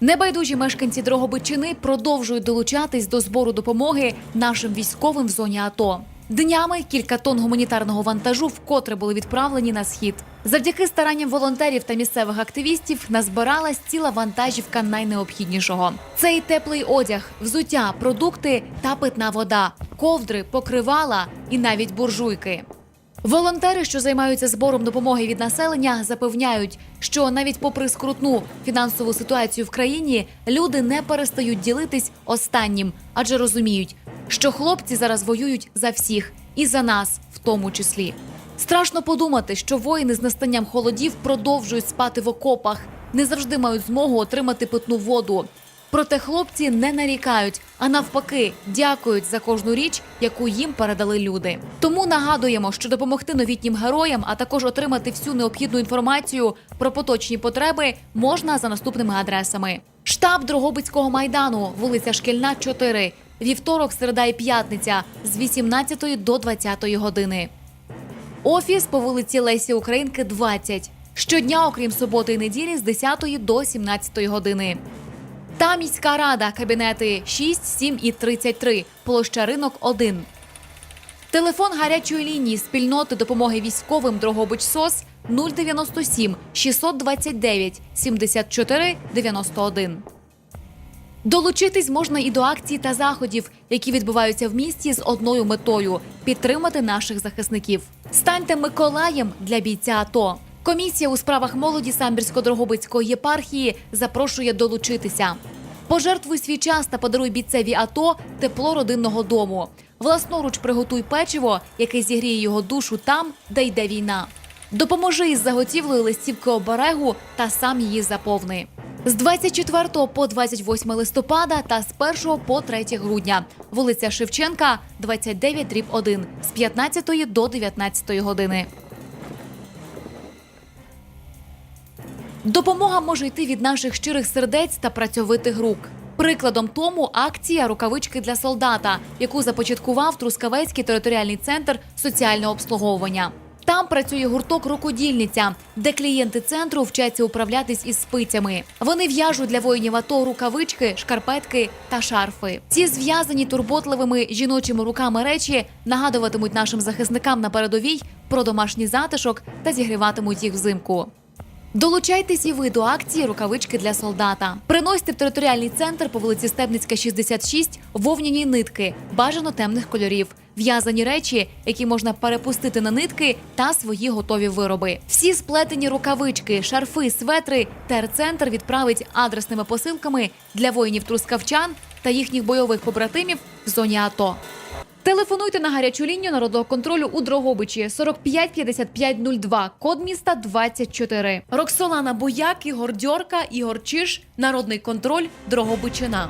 Небайдужі мешканці Дрогобичини продовжують долучатись до збору допомоги нашим військовим в зоні АТО. Днями кілька тонн гуманітарного вантажу вкотре були відправлені на схід. Завдяки старанням волонтерів та місцевих активістів назбиралась ціла вантажівка найнеобхіднішого. Це і теплий одяг, взуття, продукти та питна вода, ковдри, покривала і навіть буржуйки. Волонтери, що займаються збором допомоги від населення, запевняють, що навіть попри скрутну фінансову ситуацію в країні, люди не перестають ділитись останнім, адже розуміють, що хлопці зараз воюють за всіх і за нас, в тому числі. Страшно подумати, що воїни з настанням холодів продовжують спати в окопах, не завжди мають змогу отримати питну воду. Проте хлопці не нарікають, а навпаки, дякують за кожну річ, яку їм передали люди. Тому нагадуємо, що допомогти новітнім героям, а також отримати всю необхідну інформацію про поточні потреби можна за наступними адресами: штаб Дрогобицького майдану, вулиця Шкільна, 4, вівторок, середа і п'ятниця з 18 до 20 години. Офіс по вулиці Лесі Українки, 20. Щодня, окрім суботи і неділі, з 10 до 17 години. Та міська рада, кабінети 6, 7 і 33, площа ринок 1. Телефон гарячої лінії спільноти допомоги військовим Дрогобич СОС 097 629 74 91. Долучитись можна і до акцій та заходів, які відбуваються в місті з одною метою підтримати наших захисників. Станьте Миколаєм для бійця АТО. Комісія у справах молоді Самбірсько-Дрогобицької єпархії запрошує долучитися. Пожертвуй свій час та подаруй бійцеві АТО тепло родинного дому. Власноруч приготуй печиво, яке зігріє його душу там, де йде війна. Допоможи із заготівлею листівки оберегу та сам її заповни. З 24 по 28 листопада та з 1 по 3 грудня. Вулиця Шевченка, 29 дріб 1, з 15 до 19 години. Допомога може йти від наших щирих сердець та працьовитих рук. Прикладом тому акція Рукавички для солдата, яку започаткував Трускавецький територіальний центр соціального обслуговування. Там працює гурток рукодільниця, де клієнти центру вчаться управлятись із спицями. Вони в'яжуть для воїнів АТО рукавички, шкарпетки та шарфи. Ці зв'язані турботливими жіночими руками речі нагадуватимуть нашим захисникам на передовій про домашній затишок та зігріватимуть їх взимку. Долучайтесь і ви до акції Рукавички для солдата. Приносьте в територіальний центр по вулиці Стебницька, 66 вовняні нитки, бажано темних кольорів, в'язані речі, які можна перепустити на нитки та свої готові вироби. Всі сплетені рукавички, шарфи, светри терцентр відправить адресними посилками для воїнів трускавчан та їхніх бойових побратимів в зоні АТО. Телефонуйте на гарячу лінію народного контролю у Дрогобичі 45 55 02, код міста 24. Роксолана Бояк, Ігор Дьорка, Ігор Чиш, Народний контроль, Дрогобичина.